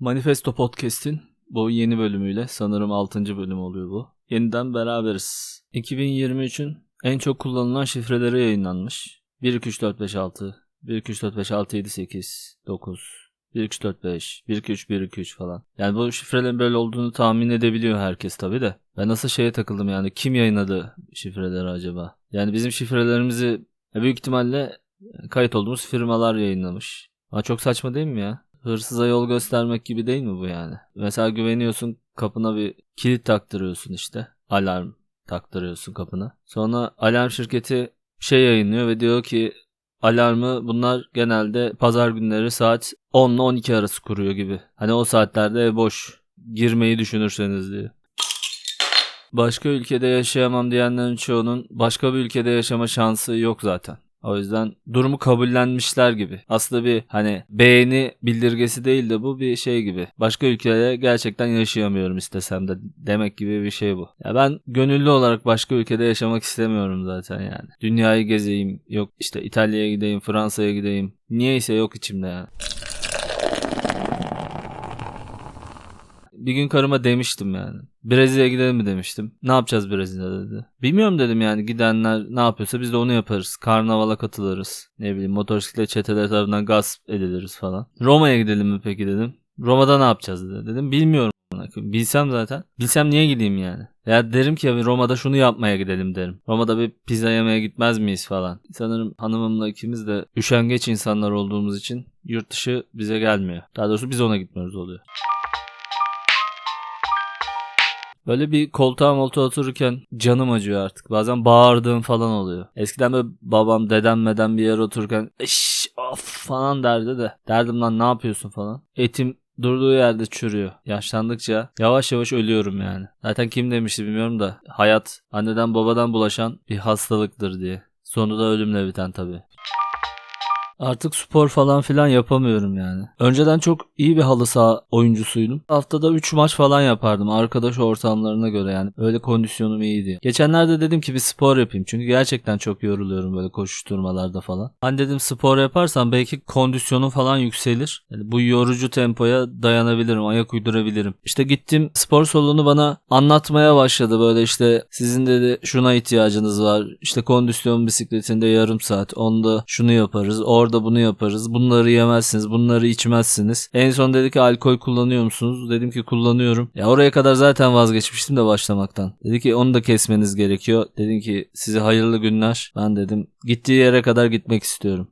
Manifesto Podcast'in bu yeni bölümüyle sanırım 6. bölüm oluyor bu. Yeniden beraberiz. 2023'ün en çok kullanılan şifreleri yayınlanmış. 1 2 3 4 5 6 1 2 3 4 5 6 7 8 9 1 2 3 4 5 1 2 3 1 2 3 falan. Yani bu şifrelerin böyle olduğunu tahmin edebiliyor herkes tabi de. Ben nasıl şeye takıldım yani kim yayınladı şifreleri acaba? Yani bizim şifrelerimizi büyük ihtimalle kayıt olduğumuz firmalar yayınlamış. Ama çok saçma değil mi ya? Hırsıza yol göstermek gibi değil mi bu yani? Mesela güveniyorsun kapına bir kilit taktırıyorsun işte. Alarm taktırıyorsun kapına. Sonra alarm şirketi şey yayınlıyor ve diyor ki alarmı bunlar genelde pazar günleri saat 10 ile 12 arası kuruyor gibi. Hani o saatlerde ev boş girmeyi düşünürseniz diyor. Başka ülkede yaşayamam diyenlerin çoğunun başka bir ülkede yaşama şansı yok zaten. O yüzden durumu kabullenmişler gibi. Aslında bir hani beğeni bildirgesi değil de bu bir şey gibi. Başka ülkede gerçekten yaşayamıyorum istesem de demek gibi bir şey bu. Ya ben gönüllü olarak başka ülkede yaşamak istemiyorum zaten yani. Dünyayı gezeyim, yok işte İtalya'ya gideyim, Fransa'ya gideyim. Niyeyse yok içimde yani. Bir gün karıma demiştim yani. Brezilya'ya gidelim mi demiştim. Ne yapacağız Brezilya'da dedi. Bilmiyorum dedim yani gidenler ne yapıyorsa biz de onu yaparız. Karnavala katılırız. Ne bileyim motosiklet çeteler tarafından gasp ediliriz falan. Roma'ya gidelim mi peki dedim. Roma'da ne yapacağız dedi. Dedim bilmiyorum. Bilsem zaten. Bilsem niye gideyim yani? Ya derim ki Roma'da şunu yapmaya gidelim derim. Roma'da bir pizza yemeye gitmez miyiz falan. Sanırım hanımımla ikimiz de üşengeç insanlar olduğumuz için yurt dışı bize gelmiyor. Daha doğrusu biz ona gitmiyoruz oluyor. Böyle bir koltuğa moltuğa otururken canım acıyor artık. Bazen bağırdığım falan oluyor. Eskiden böyle babam dedemmeden bir yere otururken eş of falan derdi de. Derdim lan ne yapıyorsun falan. Etim durduğu yerde çürüyor. Yaşlandıkça yavaş yavaş ölüyorum yani. Zaten kim demişti bilmiyorum da hayat anneden babadan bulaşan bir hastalıktır diye. Sonu da ölümle biten tabii. Artık spor falan filan yapamıyorum yani. Önceden çok iyi bir halı saha oyuncusuydum. Haftada 3 maç falan yapardım arkadaş ortamlarına göre yani. Öyle kondisyonum iyiydi. Geçenlerde dedim ki bir spor yapayım. Çünkü gerçekten çok yoruluyorum böyle koşuşturmalarda falan. Hani dedim spor yaparsam belki kondisyonum falan yükselir. Yani bu yorucu tempoya dayanabilirim, ayak uydurabilirim. İşte gittim spor salonu bana anlatmaya başladı böyle işte sizin dedi şuna ihtiyacınız var. İşte kondisyon bisikletinde yarım saat. Onda şunu yaparız. Orada orada bunu yaparız. Bunları yemezsiniz. Bunları içmezsiniz. En son dedi ki alkol kullanıyor musunuz? Dedim ki kullanıyorum. Ya oraya kadar zaten vazgeçmiştim de başlamaktan. Dedi ki onu da kesmeniz gerekiyor. Dedim ki size hayırlı günler. Ben dedim gittiği yere kadar gitmek istiyorum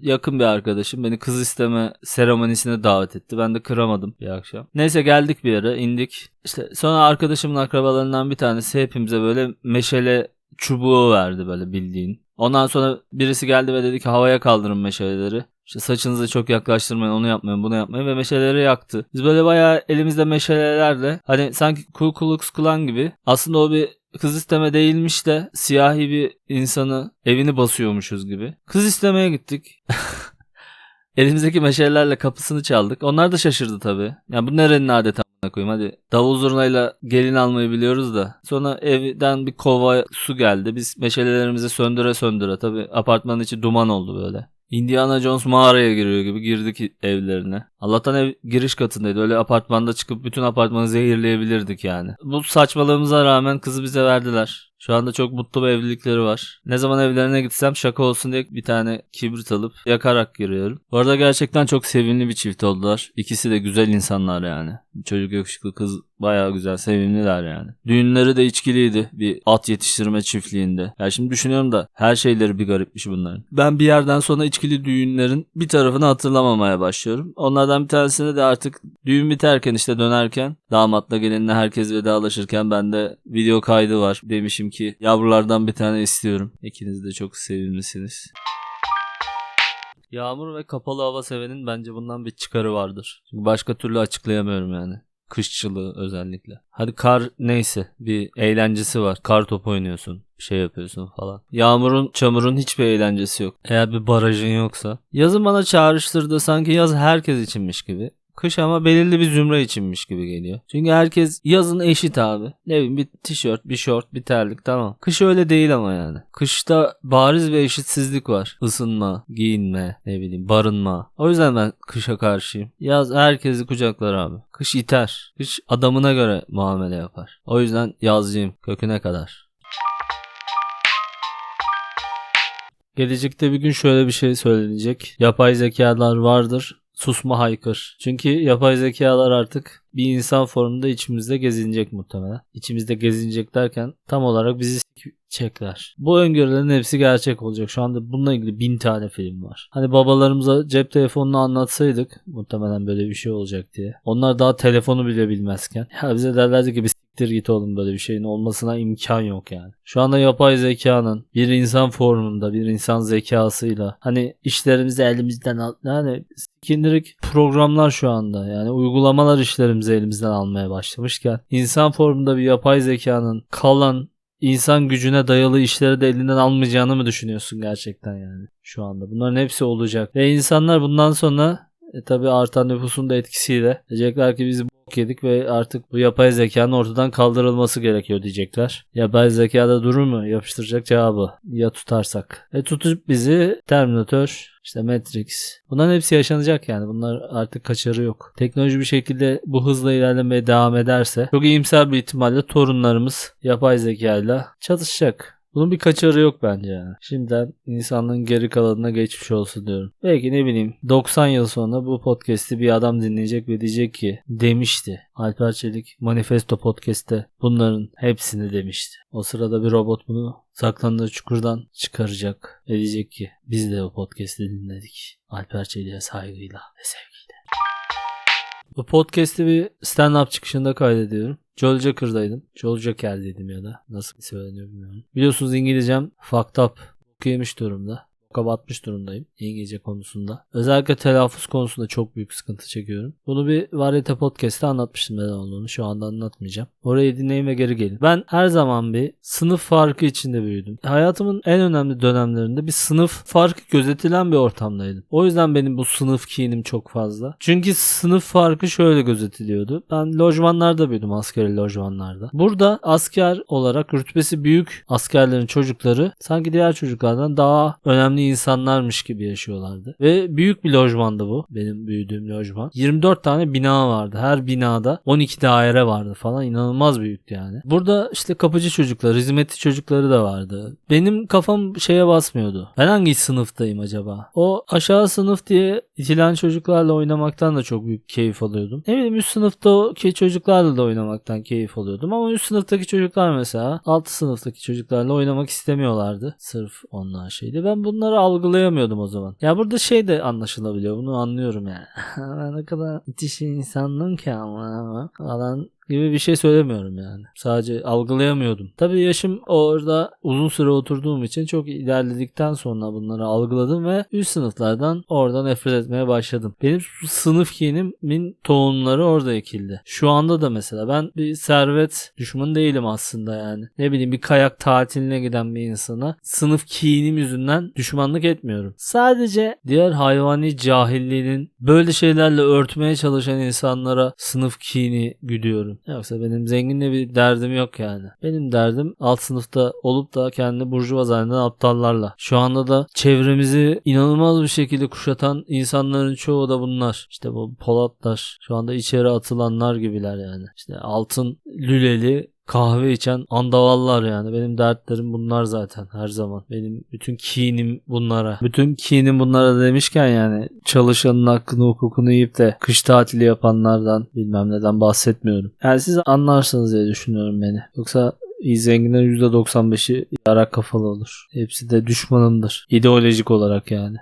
yakın bir arkadaşım beni kız isteme seremonisine davet etti. Ben de kıramadım bir akşam. Neyse geldik bir yere indik. İşte sonra arkadaşımın akrabalarından bir tanesi hepimize böyle meşale çubuğu verdi böyle bildiğin. Ondan sonra birisi geldi ve dedi ki havaya kaldırın meşaleleri. İşte saçınızı çok yaklaştırmayın onu yapmayın bunu yapmayın ve meşaleleri yaktı. Biz böyle bayağı elimizde meşalelerle hani sanki Ku Klux Klan gibi aslında o bir kız isteme değilmiş de siyahi bir insanı evini basıyormuşuz gibi. Kız istemeye gittik. Elimizdeki meşalelerle kapısını çaldık. Onlar da şaşırdı tabii. Yani bu nerenin adeti koyayım hadi. Davul zurnayla gelin almayı biliyoruz da. Sonra evden bir kova su geldi. Biz meşalelerimizi söndüre söndüre tabi apartmanın içi duman oldu böyle. Indiana Jones mağaraya giriyor gibi girdik evlerine. Allah'tan ev giriş katındaydı. Öyle apartmanda çıkıp bütün apartmanı zehirleyebilirdik yani. Bu saçmalığımıza rağmen kızı bize verdiler. Şu anda çok mutlu bir evlilikleri var. Ne zaman evlerine gitsem şaka olsun diye bir tane kibrit alıp yakarak giriyorum. Bu arada gerçekten çok sevimli bir çift oldular. İkisi de güzel insanlar yani. Çocuk yakışıklı kız Baya güzel sevimliler yani. Düğünleri de içkiliydi bir at yetiştirme çiftliğinde. Ya şimdi düşünüyorum da her şeyleri bir garipmiş bunların. Ben bir yerden sonra içkili düğünlerin bir tarafını hatırlamamaya başlıyorum. Onlardan bir tanesinde de artık düğün biterken işte dönerken damatla gelinle herkes vedalaşırken bende video kaydı var. Demişim ki yavrulardan bir tane istiyorum. İkiniz de çok sevimlisiniz. Yağmur ve kapalı hava sevenin bence bundan bir çıkarı vardır. Çünkü başka türlü açıklayamıyorum yani. Kışçılığı özellikle. Hadi kar neyse bir eğlencesi var. Kar top oynuyorsun. Şey yapıyorsun falan. Yağmurun, çamurun hiçbir eğlencesi yok. Eğer bir barajın yoksa. Yazın bana çağrıştırdı sanki yaz herkes içinmiş gibi. Kış ama belirli bir zümre içinmiş gibi geliyor. Çünkü herkes yazın eşit abi. Ne bileyim bir tişört, bir şort, bir terlik tamam. Kış öyle değil ama yani. Kışta bariz bir eşitsizlik var. Isınma, giyinme, ne bileyim barınma. O yüzden ben kışa karşıyım. Yaz herkesi kucaklar abi. Kış iter. Kış adamına göre muamele yapar. O yüzden yazcıyım köküne kadar. Gelecekte bir gün şöyle bir şey söylenecek. Yapay zekalar vardır. Susma haykır. Çünkü yapay zekalar artık bir insan formunda içimizde gezinecek muhtemelen. İçimizde gezinecek derken tam olarak bizi çekler. Bu öngörülerin hepsi gerçek olacak. Şu anda bununla ilgili bin tane film var. Hani babalarımıza cep telefonunu anlatsaydık muhtemelen böyle bir şey olacak diye. Onlar daha telefonu bile bilmezken. Ya bize derlerdi ki bir siktir git oğlum böyle bir şeyin olmasına imkan yok yani. Şu anda yapay zekanın bir insan formunda bir insan zekasıyla hani işlerimizi elimizden al yani sikindirik programlar şu anda yani uygulamalar işlerimizi elimizden almaya başlamışken insan formunda bir yapay zekanın kalan insan gücüne dayalı işleri de elinden almayacağını mı düşünüyorsun gerçekten yani şu anda? Bunların hepsi olacak. Ve insanlar bundan sonra e, tabi artan nüfusun da etkisiyle diyecekler ki biz yedik ve artık bu yapay zekanın ortadan kaldırılması gerekiyor diyecekler. Yapay zekada durur mu? Yapıştıracak cevabı. Ya tutarsak. E tutup bizi Terminator, işte Matrix. Bunların hepsi yaşanacak yani. Bunlar artık kaçarı yok. Teknoloji bir şekilde bu hızla ilerlemeye devam ederse çok iyimser bir ihtimalle torunlarımız yapay zekayla çatışacak. Bunun bir kaçarı yok bence yani. Şimdiden insanlığın geri kalanına geçmiş olsun diyorum. Belki ne bileyim 90 yıl sonra bu podcast'i bir adam dinleyecek ve diyecek ki demişti. Alper Çelik Manifesto podcast'te bunların hepsini demişti. O sırada bir robot bunu saklandığı çukurdan çıkaracak ve diyecek ki biz de o podcast'i dinledik. Alper Çelik'e saygıyla ve sevgiyle. Bu podcast'i bir stand-up çıkışında kaydediyorum. Joel Jacker'daydım. Joel Jacker'deydim ya da nasıl söyleniyor bilmiyorum. Biliyorsunuz İngilizcem fucked up. Yemiş durumda batmış durumdayım İngilizce konusunda. Özellikle telaffuz konusunda çok büyük sıkıntı çekiyorum. Bunu bir Variyete Podcast'te anlatmıştım neden olduğunu. Şu anda anlatmayacağım. Orayı dinleyin ve geri gelin. Ben her zaman bir sınıf farkı içinde büyüdüm. Hayatımın en önemli dönemlerinde bir sınıf farkı gözetilen bir ortamdaydım. O yüzden benim bu sınıf kinim çok fazla. Çünkü sınıf farkı şöyle gözetiliyordu. Ben lojmanlarda büyüdüm askeri lojmanlarda. Burada asker olarak rütbesi büyük askerlerin çocukları sanki diğer çocuklardan daha önemli insanlarmış gibi yaşıyorlardı. Ve büyük bir lojmandı bu. Benim büyüdüğüm lojman. 24 tane bina vardı. Her binada 12 daire vardı falan. İnanılmaz büyüktü yani. Burada işte kapıcı çocuklar, hizmetçi çocukları da vardı. Benim kafam şeye basmıyordu. Ben hangi sınıftayım acaba? O aşağı sınıf diye itilen çocuklarla oynamaktan da çok büyük keyif alıyordum. Ne bileyim üst sınıftaki çocuklarla da oynamaktan keyif alıyordum. Ama üst sınıftaki çocuklar mesela alt sınıftaki çocuklarla oynamak istemiyorlardı. Sırf onlar şeydi. Ben bunları algılayamıyordum o zaman. Ya burada şey de anlaşılabiliyor. Bunu anlıyorum yani. ne kadar müthiş insandım ki ama falan gibi bir şey söylemiyorum yani. Sadece algılayamıyordum. Tabii yaşım orada uzun süre oturduğum için çok ilerledikten sonra bunları algıladım ve üst sınıflardan orada nefret etmeye başladım. Benim sınıf kinimin tohumları orada ekildi. Şu anda da mesela ben bir servet düşmanı değilim aslında yani. Ne bileyim bir kayak tatiline giden bir insana sınıf kinim yüzünden düşmanlık etmiyorum. Sadece diğer hayvani cahilliğinin böyle şeylerle örtmeye çalışan insanlara sınıf kini güdüyorum. Yoksa benim zenginle bir derdim yok yani. Benim derdim alt sınıfta olup da kendi burjuva zanneden aptallarla. Şu anda da çevremizi inanılmaz bir şekilde kuşatan insanların çoğu da bunlar. İşte bu Polatlar şu anda içeri atılanlar gibiler yani. İşte altın lüleli kahve içen andavallar yani. Benim dertlerim bunlar zaten her zaman. Benim bütün kinim bunlara. Bütün kinim bunlara demişken yani çalışanın hakkını hukukunu yiyip de kış tatili yapanlardan bilmem neden bahsetmiyorum. Yani siz anlarsınız diye düşünüyorum beni. Yoksa zenginlerin %95'i yarak kafalı olur. Hepsi de düşmanımdır. İdeolojik olarak yani.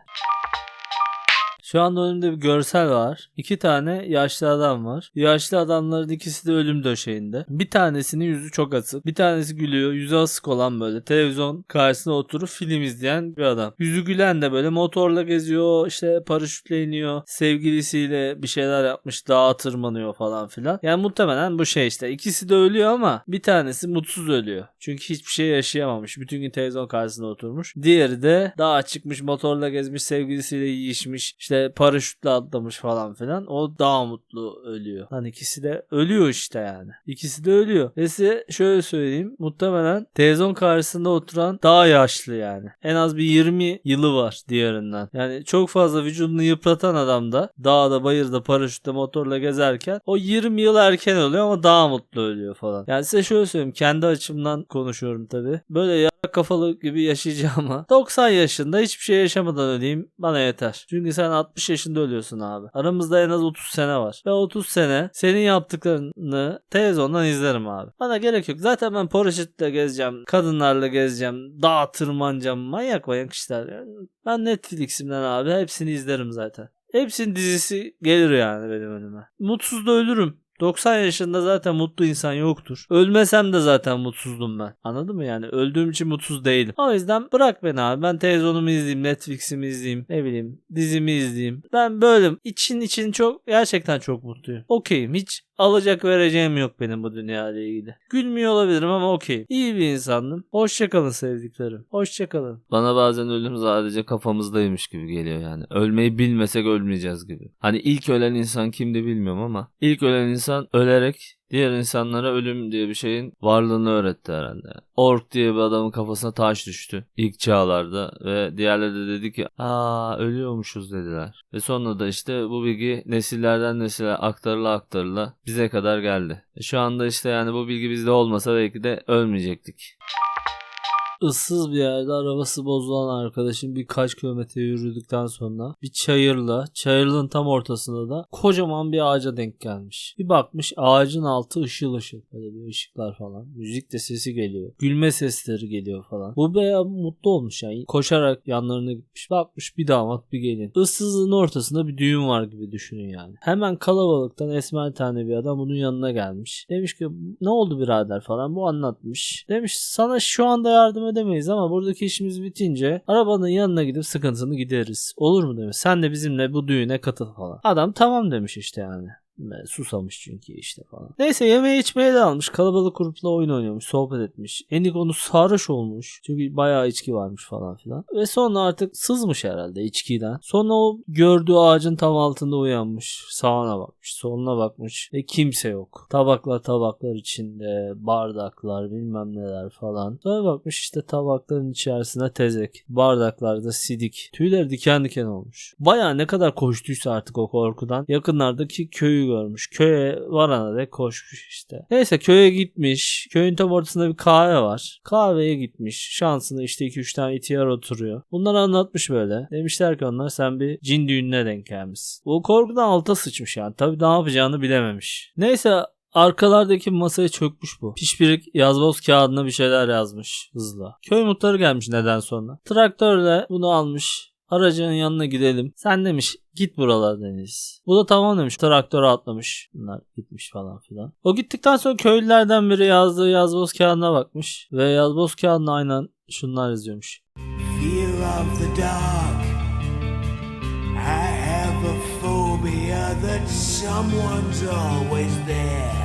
Şu anda önümde bir görsel var. İki tane yaşlı adam var. Yaşlı adamların ikisi de ölüm döşeğinde. Bir tanesinin yüzü çok asık. Bir tanesi gülüyor. Yüzü asık olan böyle televizyon karşısında oturup film izleyen bir adam. Yüzü gülen de böyle motorla geziyor. işte paraşütle iniyor. Sevgilisiyle bir şeyler yapmış. Dağa tırmanıyor falan filan. Yani muhtemelen bu şey işte. İkisi de ölüyor ama bir tanesi mutsuz ölüyor. Çünkü hiçbir şey yaşayamamış. Bütün gün televizyon karşısında oturmuş. Diğeri de dağa çıkmış motorla gezmiş sevgilisiyle yiyişmiş. İşte işte paraşütle atlamış falan filan. O daha mutlu ölüyor. Lan ikisi de ölüyor işte yani. İkisi de ölüyor. Ve size şöyle söyleyeyim. Muhtemelen televizyon karşısında oturan daha yaşlı yani. En az bir 20 yılı var diğerinden. Yani çok fazla vücudunu yıpratan adam da dağda bayırda paraşütle motorla gezerken o 20 yıl erken ölüyor ama daha mutlu ölüyor falan. Yani size şöyle söyleyeyim. Kendi açımdan konuşuyorum tabii. Böyle yarak kafalı gibi yaşayacağıma 90 yaşında hiçbir şey yaşamadan öleyim bana yeter. Çünkü sen 60 yaşında ölüyorsun abi. Aramızda en az 30 sene var. Ve 30 sene senin yaptıklarını televizyondan izlerim abi. Bana gerek yok. Zaten ben paraşütle gezeceğim. Kadınlarla gezeceğim. Dağ tırmanacağım. Manyak manyak işler. Yani ben Netflix'imden abi hepsini izlerim zaten. Hepsinin dizisi gelir yani benim önüme. Mutsuz da ölürüm. 90 yaşında zaten mutlu insan yoktur. Ölmesem de zaten mutsuzdum ben. Anladın mı yani? Öldüğüm için mutsuz değilim. O yüzden bırak beni abi. Ben televizyonumu izleyeyim, Netflix'imi izleyeyim, ne bileyim, dizimi izleyeyim. Ben böyleyim. İçin için çok gerçekten çok mutluyum. Okeyim. Hiç alacak vereceğim yok benim bu dünya ile ilgili. Gülmüyor olabilirim ama okey. İyi bir insandım. Hoşçakalın sevdiklerim. Hoşçakalın. Bana bazen ölüm sadece kafamızdaymış gibi geliyor yani. Ölmeyi bilmesek ölmeyeceğiz gibi. Hani ilk ölen insan kimdi bilmiyorum ama ilk ölen insan ölerek diğer insanlara ölüm diye bir şeyin varlığını öğretti herhalde. Ork diye bir adamın kafasına taş düştü ilk çağlarda ve diğerleri de dedi ki aa ölüyormuşuz dediler. Ve sonra da işte bu bilgi nesillerden nesile aktarıla aktarıla bize kadar geldi. E Şu anda işte yani bu bilgi bizde olmasa belki de ölmeyecektik. Issız bir yerde arabası bozulan arkadaşım birkaç kilometre yürüdükten sonra bir çayırla, çayırın tam ortasında da kocaman bir ağaca denk gelmiş. Bir bakmış ağacın altı ışıl ışıl. Böyle bir ışıklar falan. Müzik de sesi geliyor. Gülme sesleri geliyor falan. Bu bey mutlu olmuş yani. Koşarak yanlarına gitmiş. Bakmış bir damat bir gelin. Issızlığın ortasında bir düğün var gibi düşünün yani. Hemen kalabalıktan esmer tane bir adam bunun yanına gelmiş. Demiş ki ne oldu birader falan. Bu anlatmış. Demiş sana şu anda yardım edemeyiz ama buradaki işimiz bitince arabanın yanına gidip sıkıntını gideriz. Olur mu demiş. Sen de bizimle bu düğüne katıl falan. Adam tamam demiş işte yani. Ve Susamış çünkü işte falan. Neyse yemeğe içmeye de almış. Kalabalık grupla oyun oynuyormuş. Sohbet etmiş. Enik onu sarhoş olmuş. Çünkü bayağı içki varmış falan filan. Ve sonra artık sızmış herhalde içkiden. Sonra o gördüğü ağacın tam altında uyanmış. Sağına bakmış. Soluna bakmış. Ve kimse yok. Tabaklar tabaklar içinde. Bardaklar bilmem neler falan. Sonra bakmış işte tabakların içerisine tezek. Bardaklarda sidik. Tüyleri diken diken olmuş. Bayağı ne kadar koştuysa artık o korkudan. Yakınlardaki köyü görmüş. Köye varana dek koşmuş işte. Neyse köye gitmiş. Köyün tam ortasında bir kahve var. Kahveye gitmiş. Şansına işte 2-3 tane ihtiyar oturuyor. Bunları anlatmış böyle. Demişler ki onlar sen bir cin düğününe denk gelmişsin. Bu korkudan alta sıçmış yani. Tabii ne yapacağını bilememiş. Neyse Arkalardaki masaya çökmüş bu. Pişpirik yazboz kağıdına bir şeyler yazmış hızla. Köy muhtarı gelmiş neden sonra. Traktörle bunu almış. Aracının yanına gidelim. Sen demiş git buralar Deniz. Bu da tamam demiş. Traktöre atlamış. Bunlar gitmiş falan filan. O gittikten sonra köylülerden biri yazdığı yazboz kağıdına bakmış. Ve yazboz kağıdına aynen şunlar yazıyormuş. Fear of the dark. I have a phobia that someone's always there.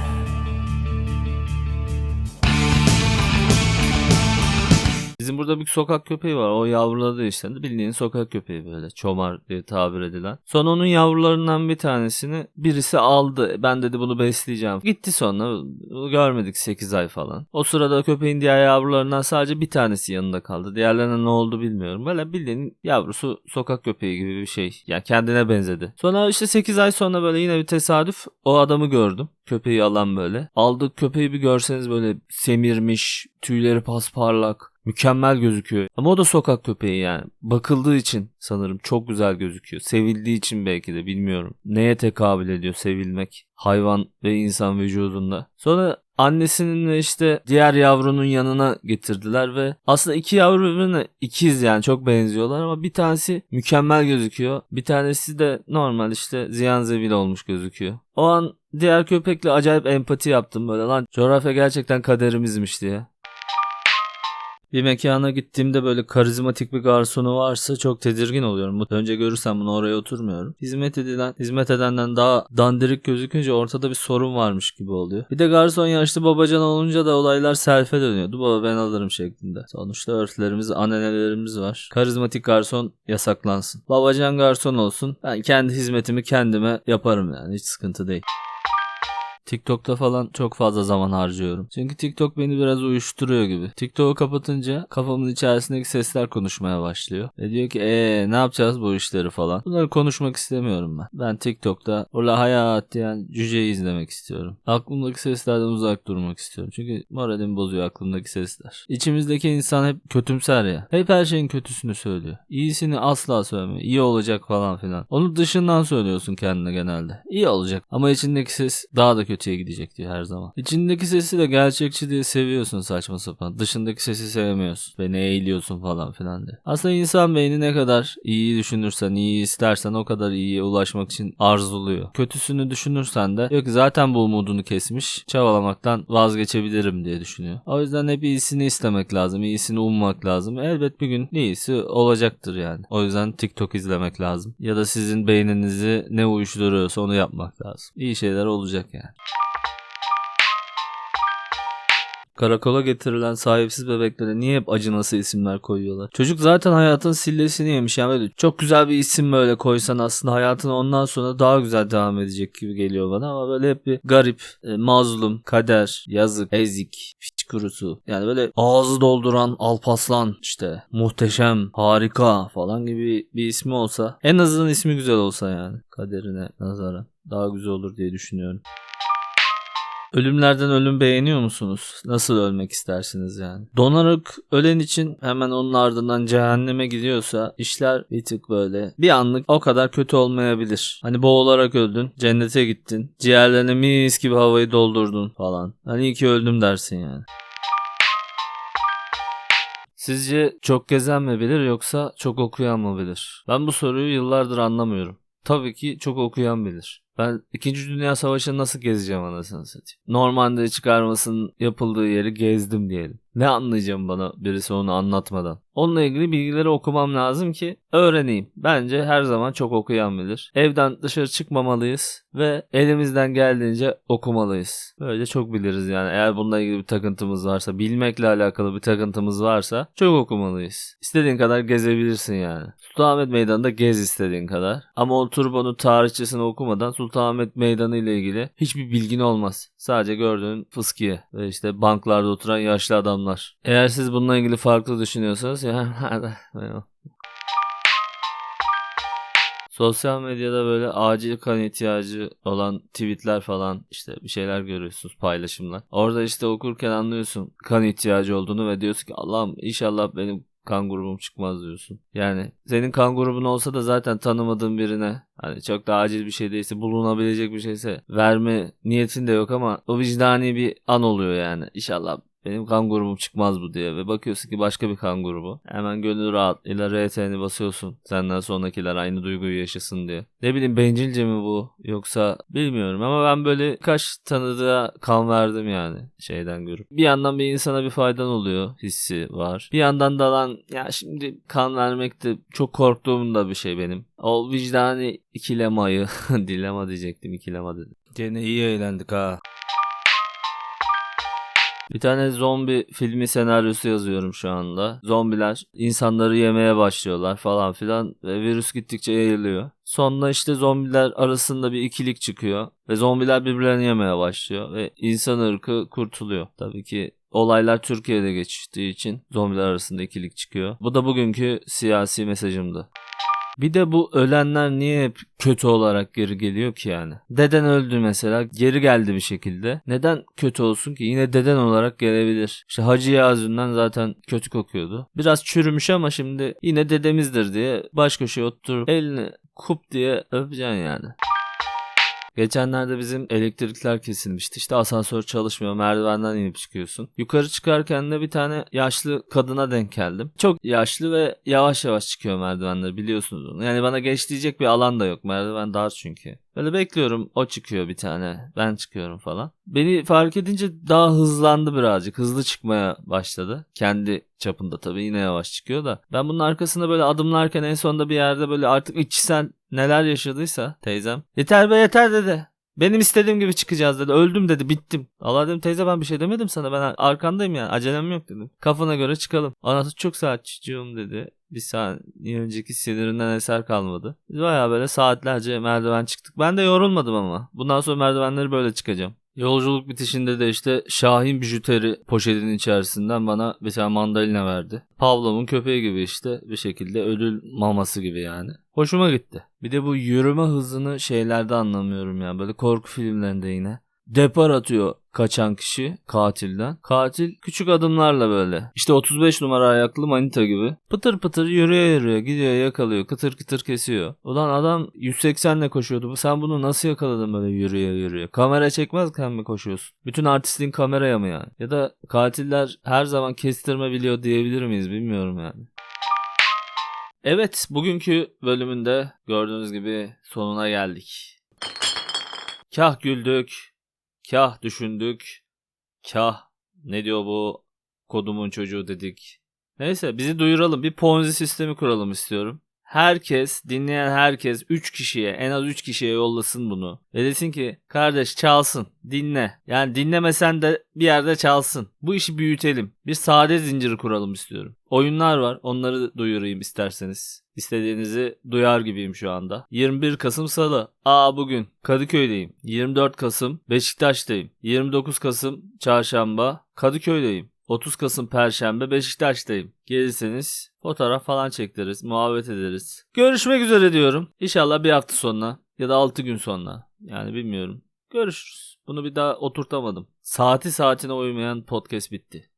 Bizim burada bir sokak köpeği var. O yavruladı işte. Bildiğin sokak köpeği böyle. Çomar diye tabir edilen. Sonra onun yavrularından bir tanesini birisi aldı. Ben dedi bunu besleyeceğim. Gitti sonra. Görmedik 8 ay falan. O sırada köpeğin diğer yavrularından sadece bir tanesi yanında kaldı. Diğerlerine ne oldu bilmiyorum. Böyle bildiğin yavrusu sokak köpeği gibi bir şey. Yani kendine benzedi. Sonra işte 8 ay sonra böyle yine bir tesadüf o adamı gördüm. Köpeği alan böyle. Aldık köpeği bir görseniz böyle semirmiş, tüyleri pasparlak. Mükemmel gözüküyor. Ama o da sokak köpeği yani. Bakıldığı için sanırım çok güzel gözüküyor. Sevildiği için belki de bilmiyorum. Neye tekabül ediyor sevilmek? Hayvan ve insan vücudunda. Sonra annesinin ve işte diğer yavrunun yanına getirdiler ve aslında iki yavru birbirine ikiz yani çok benziyorlar ama bir tanesi mükemmel gözüküyor. Bir tanesi de normal işte ziyan zebil olmuş gözüküyor. O an diğer köpekle acayip empati yaptım böyle lan coğrafya gerçekten kaderimizmiş diye. Bir mekana gittiğimde böyle karizmatik bir garsonu varsa çok tedirgin oluyorum. Önce görürsem bunu oraya oturmuyorum. Hizmet edilen, hizmet edenden daha dandirik gözükünce ortada bir sorun varmış gibi oluyor. Bir de garson yaşlı babacan olunca da olaylar selfe dönüyordu. Baba ben alırım şeklinde. Sonuçta örflerimiz, ananelerimiz var. Karizmatik garson yasaklansın. Babacan garson olsun. Ben kendi hizmetimi kendime yaparım yani. Hiç sıkıntı değil. TikTok'ta falan çok fazla zaman harcıyorum. Çünkü TikTok beni biraz uyuşturuyor gibi. TikTok'u kapatınca kafamın içerisindeki sesler konuşmaya başlıyor. Ve diyor ki eee ne yapacağız bu işleri falan. Bunları konuşmak istemiyorum ben. Ben TikTok'ta orada hayat diyen cüceyi izlemek istiyorum. Aklımdaki seslerden uzak durmak istiyorum. Çünkü moralimi bozuyor aklımdaki sesler. İçimizdeki insan hep kötümser ya. Hep her şeyin kötüsünü söylüyor. İyisini asla söylemiyor. İyi olacak falan filan. Onu dışından söylüyorsun kendine genelde. İyi olacak. Ama içindeki ses daha da kötüye gidecek diyor her zaman. İçindeki sesi de gerçekçi diye seviyorsun saçma sapan. Dışındaki sesi sevmiyorsun. Beni eğiliyorsun falan filan diye. Aslında insan beyni ne kadar iyi düşünürsen, iyi istersen o kadar iyiye ulaşmak için arzuluyor. Kötüsünü düşünürsen de yok zaten bu umudunu kesmiş. Çabalamaktan vazgeçebilirim diye düşünüyor. O yüzden hep iyisini istemek lazım. iyisini ummak lazım. Elbet bir gün iyisi olacaktır yani. O yüzden TikTok izlemek lazım. Ya da sizin beyninizi ne uyuşturuyorsa onu yapmak lazım. İyi şeyler olacak yani. Karakola getirilen sahipsiz bebeklere niye hep acınası isimler koyuyorlar? Çocuk zaten hayatın sillesini yemiş yani böyle çok güzel bir isim böyle koysan aslında hayatın ondan sonra daha güzel devam edecek gibi geliyor bana ama böyle hep bir garip, e, mazlum, kader, yazık, ezik, piç yani böyle ağzı dolduran alpaslan işte muhteşem, harika falan gibi bir ismi olsa en azından ismi güzel olsa yani kaderine nazaran daha güzel olur diye düşünüyorum. Ölümlerden ölüm beğeniyor musunuz? Nasıl ölmek istersiniz yani? Donarak ölen için hemen onun ardından cehenneme gidiyorsa işler bir tık böyle bir anlık o kadar kötü olmayabilir. Hani boğularak öldün, cennete gittin, ciğerlerine mis gibi havayı doldurdun falan. Hani iyi ki öldüm dersin yani. Sizce çok gezen mi bilir yoksa çok okuyan mı bilir? Ben bu soruyu yıllardır anlamıyorum. Tabii ki çok okuyan bilir. Ben 2. Dünya Savaşı'nı nasıl gezeceğim anasını satayım. Normandiya çıkarmasının yapıldığı yeri gezdim diyelim. Ne anlayacağım bana birisi onu anlatmadan. Onunla ilgili bilgileri okumam lazım ki öğreneyim. Bence her zaman çok okuyan bilir. Evden dışarı çıkmamalıyız ve elimizden geldiğince okumalıyız. Böyle çok biliriz yani. Eğer bununla ilgili bir takıntımız varsa, bilmekle alakalı bir takıntımız varsa çok okumalıyız. İstediğin kadar gezebilirsin yani. Sultanahmet Meydanı'nda gez istediğin kadar. Ama oturup onu tarihçesini okumadan Sultanahmet Meydanı ile ilgili hiçbir bilgin olmaz. Sadece gördüğün fıskiye ve işte banklarda oturan yaşlı adamlar. Eğer siz bununla ilgili farklı düşünüyorsanız ya Sosyal medyada böyle acil kan ihtiyacı olan tweetler falan işte bir şeyler görüyorsunuz paylaşımlar. Orada işte okurken anlıyorsun kan ihtiyacı olduğunu ve diyorsun ki Allah'ım inşallah benim kan grubum çıkmaz diyorsun. Yani senin kan grubun olsa da zaten tanımadığın birine hani çok da acil bir şey değilse bulunabilecek bir şeyse verme niyetin de yok ama o vicdani bir an oluyor yani. İnşallah benim kan grubum çıkmaz bu diye ve bakıyorsun ki başka bir kan grubu. Hemen gönül rahat ile RT'ni basıyorsun. Senden sonrakiler aynı duyguyu yaşasın diye. Ne bileyim bencilce mi bu yoksa bilmiyorum ama ben böyle kaç tanıdığa kan verdim yani şeyden görüp. Bir yandan bir insana bir faydan oluyor hissi var. Bir yandan da lan ya şimdi kan vermek de çok korktuğum da bir şey benim. O vicdani ikilemayı dilema diyecektim ikilema dedim. Gene iyi eğlendik ha. Bir tane zombi filmi senaryosu yazıyorum şu anda. Zombiler insanları yemeye başlıyorlar falan filan ve virüs gittikçe yayılıyor. Sonra işte zombiler arasında bir ikilik çıkıyor ve zombiler birbirlerini yemeye başlıyor ve insan ırkı kurtuluyor. Tabii ki olaylar Türkiye'de geçtiği için zombiler arasında ikilik çıkıyor. Bu da bugünkü siyasi mesajımdı. Bir de bu ölenler niye hep kötü olarak geri geliyor ki yani? Deden öldü mesela geri geldi bir şekilde. Neden kötü olsun ki? Yine deden olarak gelebilir. İşte Hacı Yazın'dan zaten kötü kokuyordu. Biraz çürümüş ama şimdi yine dedemizdir diye baş köşeye oturup elini kup diye öpeceksin yani. Geçenlerde bizim elektrikler kesilmişti. İşte asansör çalışmıyor. Merdivenden inip çıkıyorsun. Yukarı çıkarken de bir tane yaşlı kadına denk geldim. Çok yaşlı ve yavaş yavaş çıkıyor merdivenleri biliyorsunuz. Yani bana geç diyecek bir alan da yok. Merdiven dar çünkü. Böyle bekliyorum o çıkıyor bir tane ben çıkıyorum falan. Beni fark edince daha hızlandı birazcık hızlı çıkmaya başladı. Kendi çapında tabii yine yavaş çıkıyor da. Ben bunun arkasında böyle adımlarken en sonunda bir yerde böyle artık içsel neler yaşadıysa teyzem. Yeter be yeter dedi. Benim istediğim gibi çıkacağız dedi. Öldüm dedi. Bittim. Allah dedim teyze ben bir şey demedim sana. Ben arkandayım yani. Acelem yok dedim. Kafana göre çıkalım. Anası çok saat çocuğum dedi. Bir saniye önceki sinirinden eser kalmadı. Biz bayağı böyle saatlerce merdiven çıktık. Ben de yorulmadım ama. Bundan sonra merdivenleri böyle çıkacağım. Yolculuk bitişinde de işte Şahin bijuteri poşetinin içerisinden bana bir tane mandalina verdi. Pavlov'un köpeği gibi işte bir şekilde ödül maması gibi yani. Hoşuma gitti. Bir de bu yürüme hızını şeylerde anlamıyorum ya. Böyle korku filmlerinde yine. Depar atıyor kaçan kişi katilden. Katil küçük adımlarla böyle. İşte 35 numara ayaklı manita gibi. Pıtır pıtır yürüye yürüye gidiyor yakalıyor. Kıtır kıtır kesiyor. Ulan adam 180 ile koşuyordu. Sen bunu nasıl yakaladın böyle yürüye yürüye? Kamera çekmezken mi koşuyorsun? Bütün artistliğin kameraya mı yani? Ya da katiller her zaman kestirme biliyor diyebilir miyiz bilmiyorum yani. Evet bugünkü bölümünde gördüğünüz gibi sonuna geldik. Kah güldük, kah düşündük, kah ne diyor bu kodumun çocuğu dedik. Neyse bizi duyuralım bir ponzi sistemi kuralım istiyorum. Herkes dinleyen herkes 3 kişiye en az 3 kişiye yollasın bunu. Ve desin ki kardeş çalsın dinle. Yani dinlemesen de bir yerde çalsın. Bu işi büyütelim. Bir sade zinciri kuralım istiyorum. Oyunlar var onları duyurayım isterseniz. İstediğinizi duyar gibiyim şu anda. 21 Kasım Salı. Aa bugün Kadıköy'deyim. 24 Kasım Beşiktaş'tayım. 29 Kasım Çarşamba Kadıköy'deyim. 30 Kasım Perşembe Beşiktaş'tayım. Gelirseniz fotoğraf falan çektiririz, muhabbet ederiz. Görüşmek üzere diyorum. İnşallah bir hafta sonra ya da 6 gün sonra. Yani bilmiyorum. Görüşürüz. Bunu bir daha oturtamadım. Saati saatine uymayan podcast bitti.